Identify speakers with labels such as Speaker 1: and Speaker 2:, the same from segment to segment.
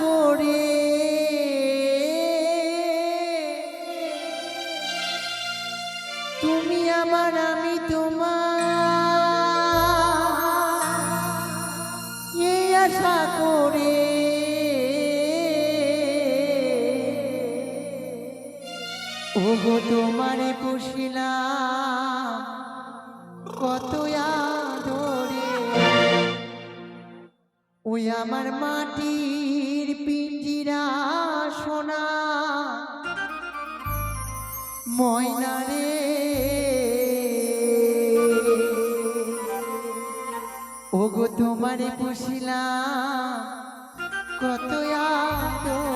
Speaker 1: করে। তুমি আমার, আমি তোমার। এই আশা করে। ওগো, তোমারে পুষিলাম কত আদরে। ওই আমার মাটির পিঞ্জিরা সোনা ময়না রে। ওগো তোমারে পুষিলাম কত আদরে।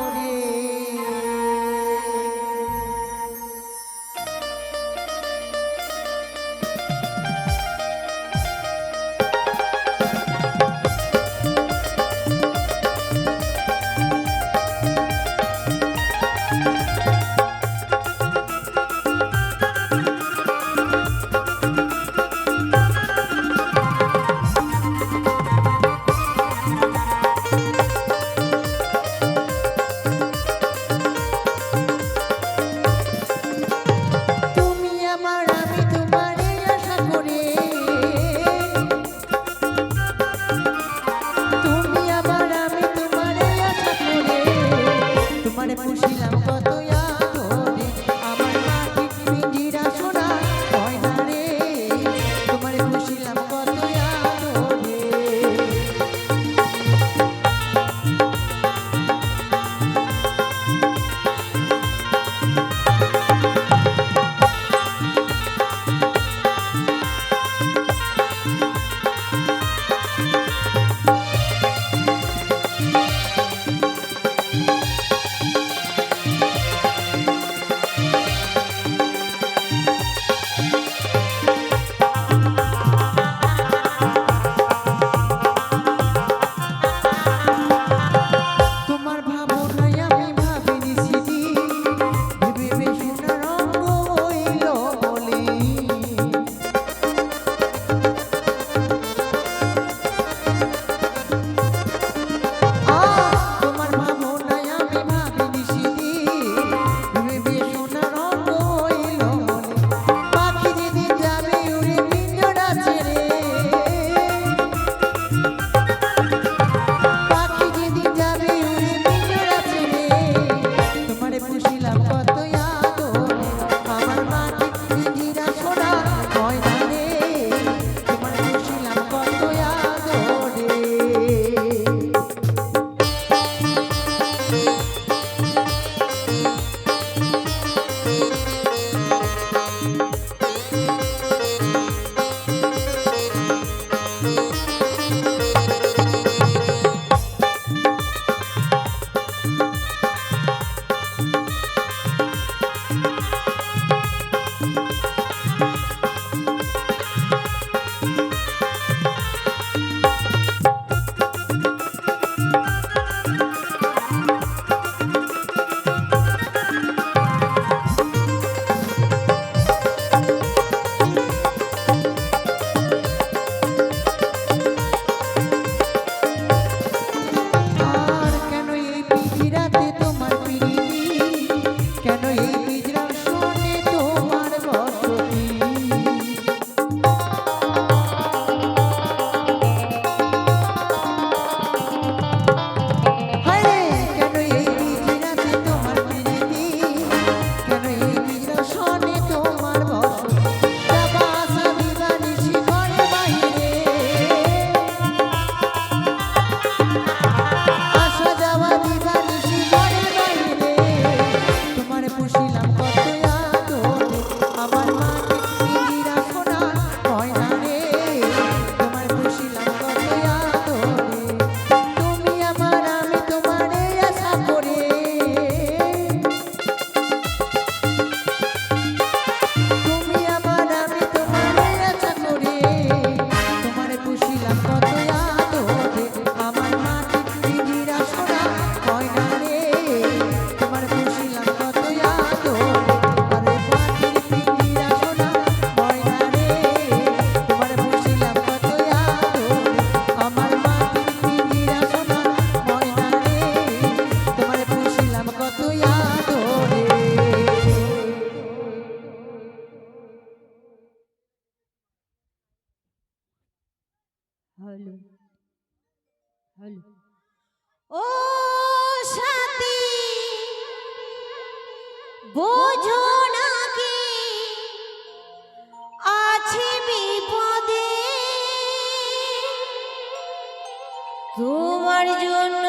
Speaker 2: তোমার জন্য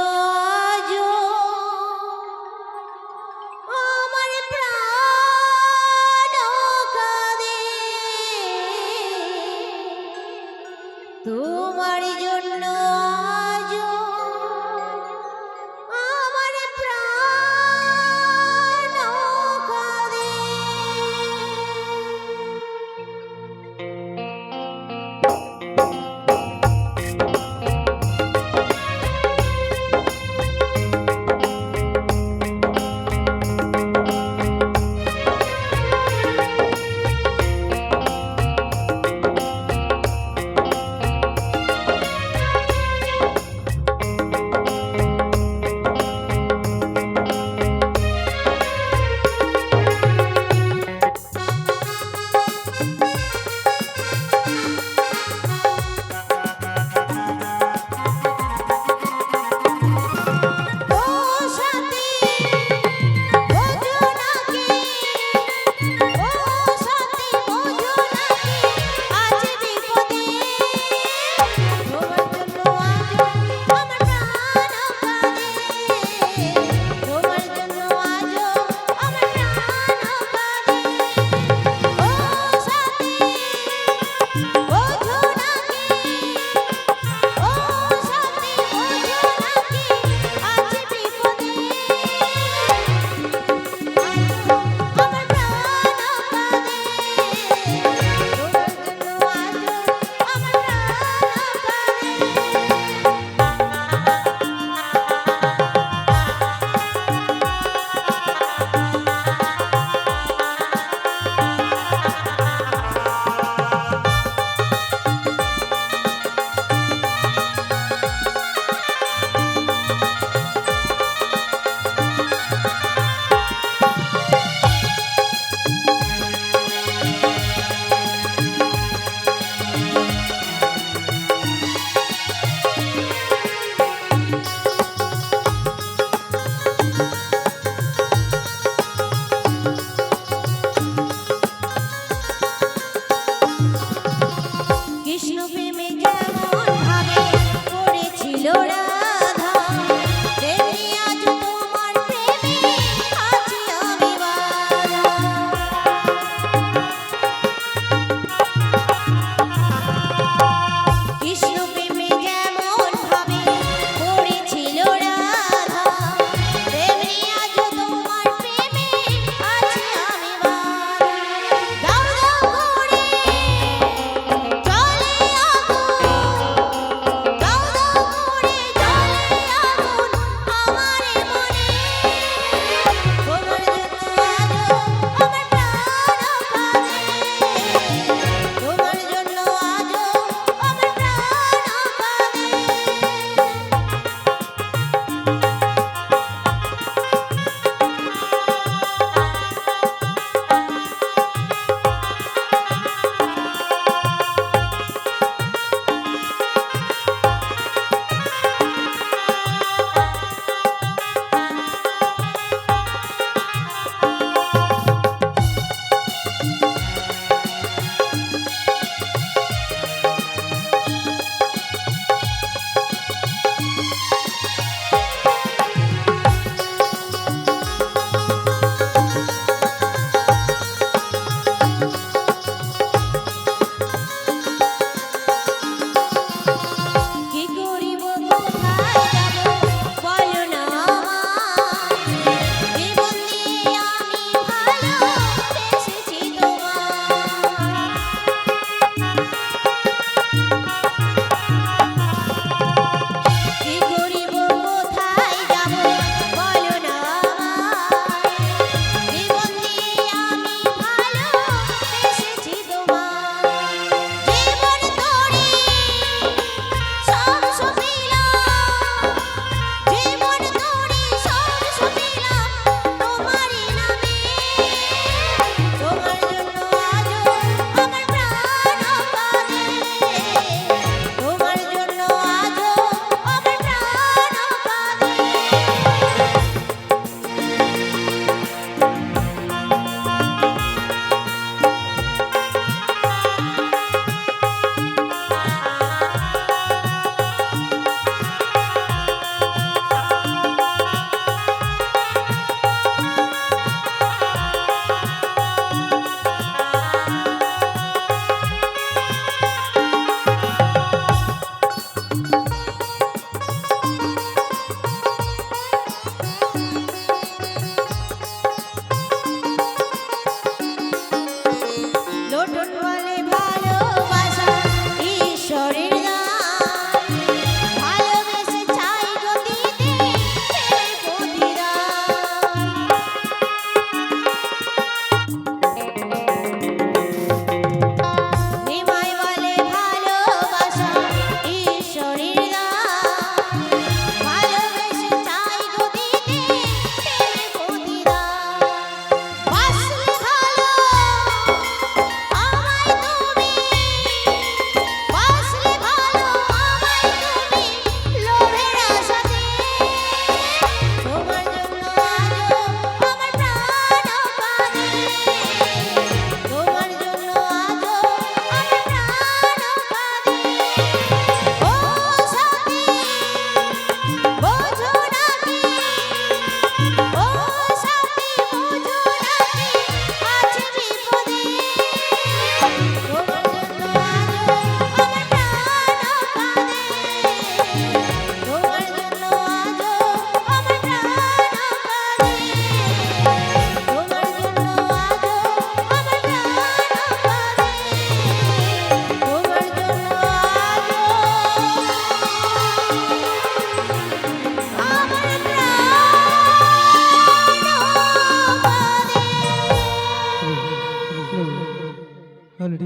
Speaker 2: অল ইট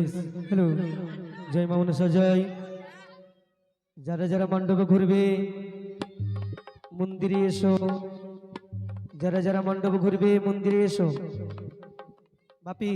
Speaker 2: হ্যালো জয়
Speaker 3: মা মনসা জয় যারা যারা মণ্ডপে ঘুরবে, মন্দিরে এসো। যারা যারা মণ্ডপ ঘুরবে, মন্দিরে এসো। বাপি।